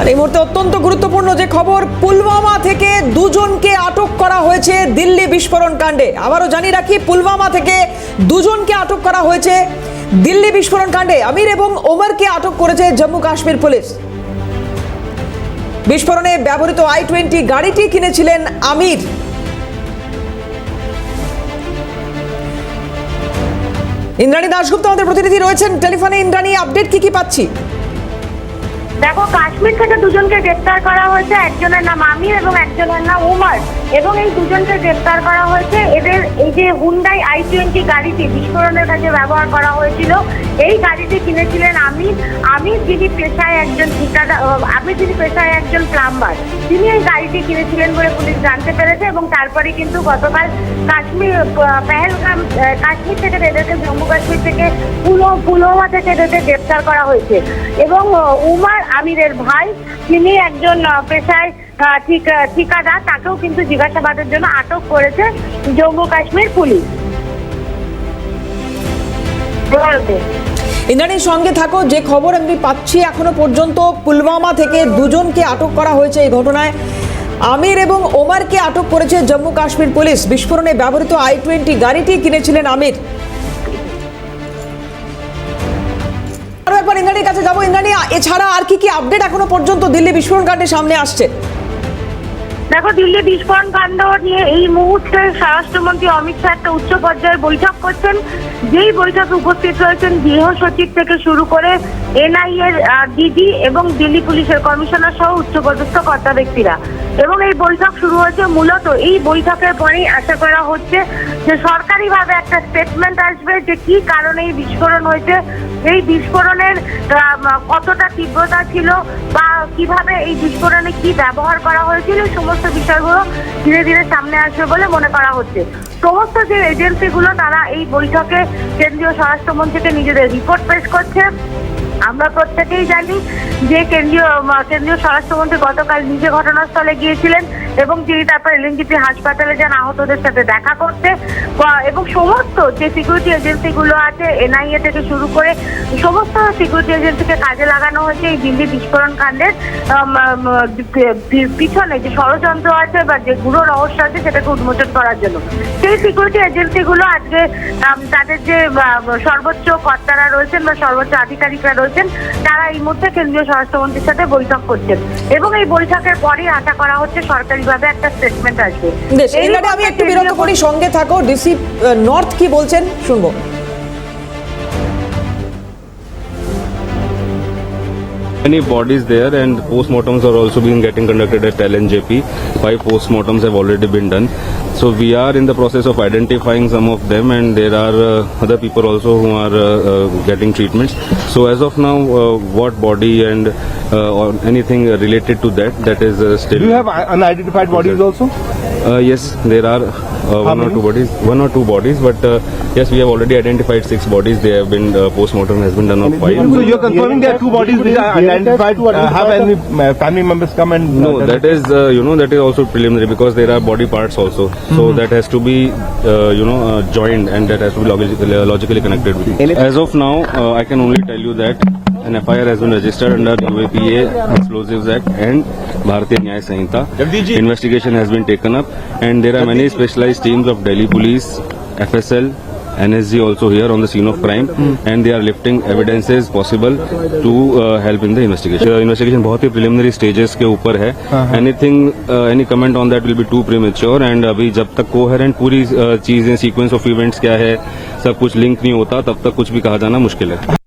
আর এই মুহূর্তে অত্যন্ত গুরুত্বপূর্ণ যে খবর, পুলওয়ামা থেকে দুজনকে আটক করা হয়েছে দিল্লি বিস্ফোরণ কাণ্ডে। আবারও জানিয়ে রাখি, পুলওয়ামা থেকে দুজনকে আটক করা হয়েছে দিল্লি বিস্ফোরণ কাণ্ডে। আমির এবং ওমরকে আটক করেছে জম্মু কাশ্মীর পুলিশ। বিস্ফোরণে ব্যবহৃত আই টোয়েন্টি গাড়িটি কিনেছিলেন আমির। ইন্দ্রাণী দাশগুপ্ত আমাদের প্রতিনিধি রয়েছেন। টেলিফোনে ইন্দ্রাণী, আপডেট কি কি পাচ্ছি? দেখো, কাশ্মীর থেকে দুজনকে গ্রেপ্তার করা হয়েছে, একজনের নাম আমির এবং একজনের নাম উমার। এবং এই দুজনকে গ্রেপ্তার করা হয়েছে। এদের এই যে হুন্ডাই আই টোয়েন্টি গাড়িটি বিস্ফোরণের কাছে ব্যবহার করা হয়েছিল। এই গাড়িটি কিনেছিলেন আমি। আমি যিনি পেশায় একজন ঠিকাদার আমি যিনি পেশায় একজন প্লাম্বার তিনি এই গাড়িটি কিনেছিলেন বলে পুলিশ জানতে পেরেছে এবং তারপরে কিন্তু গতকাল কাশ্মীর পেহেলগাম কাশ্মীর থেকে এদেরকে জম্মু কাশ্মীর থেকে পুলো, পুলওয়ামা থেকে এদেরকে গ্রেপ্তার করা হয়েছে। এবং উমার আমিরের ভাই, তিনি একজন পেশায় ঠিক ঠিকাদার, তাকেও কিন্তু জিজ্ঞাসাবাদের জন্য আটক করেছে জম্মু কাশ্মীর পুলিশ। ইন্দ্রাণীর সঙ্গে থাকো, যে খবর আমি পাচ্ছি এখনও পর্যন্ত, পুলওয়ামা থেকে দুজনকে আটক করা হয়েছে এই ঘটনায়। আমির এবং ওমারকে আটক করেছে জম্মু কাশ্মীর পুলিশ। বিস্ফোরণে ব্যবহৃত আই টোয়েন্টি গাড়িটি কিনেছিলেন আমির। আরও একবার ইন্দ্রাণীর কাছে যাব। ইন্দ্রাণী, এছাড়া আর কি কি আপডেট এখনও পর্যন্ত দিল্লি বিস্ফোরণ কাণ্ডের সামনে আসছে? দেখো দিল্লি বিস্ফোরণ কাণ্ড নিয়ে এই মুহূর্তে স্বরাষ্ট্রমন্ত্রী অমিত শাহ একটা উচ্চ পর্যায়ের বৈঠক করছেন। যেই বৈঠকে উপস্থিত রয়েছেন গৃহ সচিব থেকে শুরু করে এনআই এর ডিজি এবং দিল্লি পুলিশের কমিশনার সহ উচ্চপদস্থ কর্তা ব্যক্তিরা। এবং এই বৈঠক শুরু হয়েছে মূলত এই বৈঠকের পরেই আশা করা হচ্ছে যে সরকারিভাবে একটা স্টেটমেন্ট আসবে যে কি কারণে এই বিস্ফোরণ হয়েছে এই বিস্ফোরণের কতটা তীব্রতা ছিল বা কীভাবে এই বিস্ফোরণে কি ব্যবহার করা হয়েছিল সমস্ত বিষয়গুলো ধীরে ধীরে সামনে আসবে বলে মনে করা হচ্ছে। সমস্ত যে এজেন্সিগুলো, তারা এই বৈঠকে কেন্দ্রীয় স্বরাষ্ট্রমন্ত্রীকে নিজেদের রিপোর্ট পেশ করছে। আমরা প্রত্যেকেই জানি যে কেন্দ্রীয় কেন্দ্রীয় স্বরাষ্ট্রমন্ত্রী গতকাল নিজে ঘটনাস্থলে গিয়েছিলেন। এবং তিনি তারপর এলএনজিপি হাসপাতালে যান, আহতদের সাথে দেখা করতে। এবং সমস্ত যে সিকিউরিটি এজেন্সিগুলো আছে, এনআইএ থেকে শুরু করে সমস্ত সিকিউরিটি এজেন্সিকে কাজে লাগানো হয়েছে এই দিল্লি বিস্ফোরণ কাণ্ডের। পিছনে যে ষড়যন্ত্র আছে বা যে গুরু রহস্য আছে সেটাকে উন্মোচন করার জন্য। সেই সিকিউরিটি এজেন্সিগুলো আজকে তাদের যে সর্বোচ্চ কর্তারা রয়েছেন বা সর্বোচ্চ আধিকারিকরা রয়েছেন, তারা এই মুহূর্তে কেন্দ্রীয় স্বরাষ্ট্রমন্ত্রীর সাথে বৈঠক করছেন। এবং এই বৈঠকের পরেই আশা করা হচ্ছে সরকারিভাবে একটা স্টেটমেন্ট আসবে। এই আমি একটু বিরত করি সঙ্গে থাকো। ডিসি নর্থ কি বলছেন শুনব। Many bodies there and postmortems are also being getting conducted at LNJP. Five postmortems have already been done. So we are in the process of identifying some of them and there are uh, other people also who are uh, uh, getting treatments. So as of now, uh, what body and uh, or anything related to that, that is uh, still... Do you have unidentified bodies also? Uh, yes, there are uh, one or two bodies, one or two bodies, but uh, yes, we have already identified six bodies. They have been uh, post-mortem has been done of five. So you're confirming there are two bodies which are identified. Uh, have any family members come and? No, uh, that is uh, you know that is also preliminary because there are body parts also. So that has to be uh, you know uh, joined and that has to be logically, logically connected with. As of now, uh, I can only tell you that an FIR has been registered under UAPA Explosives Act and Bharatiya Nyaya Sanhita. Investigation has been taken up and there are many specialized teams of Delhi Police, FSL. NSG also here on the scene of crime mm. and they are lifting evidences possible to uh, help in the investigation. The investigation बहुत ही preliminary stages के ऊपर है. Anything, uh, any comment on that will be too premature and अभी जब तक coherent पूरी uh, चीज़ें sequence of events क्या है सब कुछ लिंक नहीं होता तब तक कुछ भी कहा जाना मुश्किल है